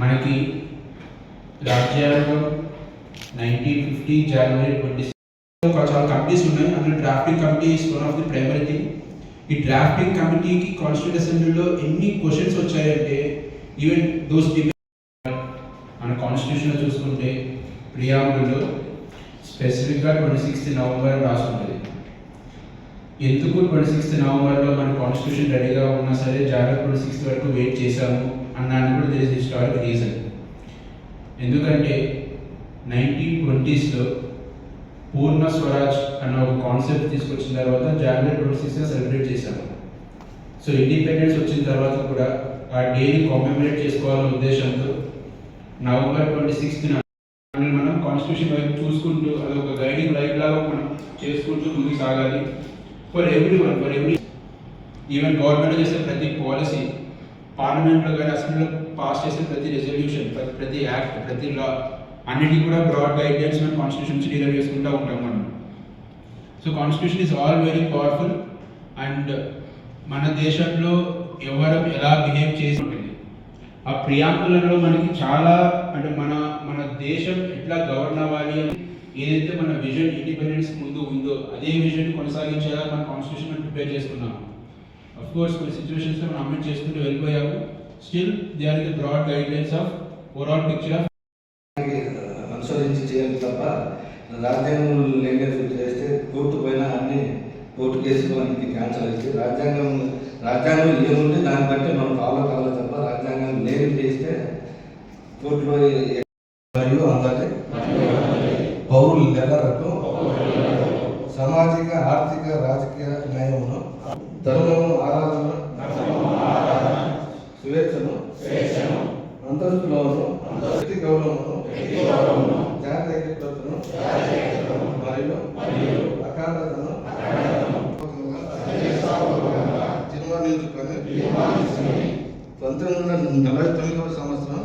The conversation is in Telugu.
మనకి రాజ్యాంగం నైన్టీన్ ఫిఫ్టీ జనవరి ట్వంటీ చాలా కమిటీస్ ఉన్నాయి. అందులో drafting committee is one of the primary thing ఈ డ్రాఫ్టింగ్ కమిటీకి కాన్స్టిట్యూట్ అసెంబ్లీలో ఎన్ని క్వశ్చన్స్ వచ్చాయంటే ఈవెన్ దోస్ మన కాన్స్టిట్యూషన్లో చూసుకుంటే ప్రియాంబుల్లో స్పెసిఫిక్గా ట్వంటీ సిక్స్త్ నవంబర్ రాసి ఉంటుంది ఎందుకు ట్వంటీ సిక్స్త్ నవంబర్లో మన కాన్స్టిట్యూషన్ రెడీగా ఉన్నా సరే జాగ్రత్త ట్వంటీ సిక్స్త్ వరకు వెయిట్ చేశాము? అన్నానికి కూడా తెలిసి హిస్టారిక్ రీజన్ ఎందుకంటే నైన్టీన్ ట్వంటీస్లో పూర్ణ స్వరాజ్ అన్న ఒక కాన్సెప్ట్ తీసుకొచ్చిన తర్వాత జనవరి ట్వంటీ సెలబ్రేట్ చేశాము సో ఇండిపెండెన్స్ వచ్చిన తర్వాత కూడా ఆ డేని కామెమరేట్ చేసుకోవాలనే ఉద్దేశంతో నవంబర్ ట్వంటీ సిక్స్త్న మనం కాన్స్టిట్యూషన్ వైపు చూసుకుంటూ అది ఒక గైడింగ్ లైట్ లాగా మనం చేసుకుంటూ ముందుకు సాగాలి. For every one for every even government చేసే ప్రతి పాలసీ పార్లమెంట్లో కానీ అసెంబ్లీలో పాస్ చేసే ప్రతి రెజల్యూషన్ ప్రతి యాక్ట్ ప్రతి లా అన్నిటికీ కూడా బ్రాడ్ గైడ్లైన్స్ మనం కాన్స్టిట్యూషన్ నుంచి చేసుకుంటూ ఉంటాం మనం. So constitution is all very powerful and మన దేశంలో ఎవరు ఎలా బిహేవ్ చేసి ఉంటుంది? ఆ ప్రియాంకులలో మనకి చాలా అంటే మన మన దేశం ఎట్లా గవర్న్ అవ్వాలి అని ఏదైతే మన విజన్ ఇండిపెండెన్స్ ముందు ఉందో అదే విజన్ కొనసాగించేలా మన కాన్స్టిట్యూషన్ ప్రిపేర్ చేసుకున్నాము అఫ్ కోర్స్ కొన్ని సిచ్యువేషన్స్లో మనం అమెండ్ చేసుకుంటూ వెళ్ళిపోయాము. Still they are the broad guidelines of overall picture of అనుసరించి చేయాలి తప్ప రాజ్యాంగం లెంఘన చేస్తే కోర్టు పైన అన్ని కోర్టు కేసులు అన్నింటి క్యాన్సల్ అయితే రాజ్యాంగం రాజ్యాంగం ఏముంటే దాన్ని బట్టి మనం ఫాలో కావాలి తప్ప రాజ్యాంగం లేని చేస్తే కోర్టులో మరియు అందరి పౌరులకు సామాజిక ఆర్థిక రాజకీయ న్యాయమును ధర్మము ఆరాధన స్వేచ్ఛను అంతస్తులోను వ్యక్తి గౌరవమును జాతీయ ఐక్యతను మరియు అఖండతను తీర్మానించుకొని పంతొమ్మిది వందల నలభై తొమ్మిదవ సంవత్సరం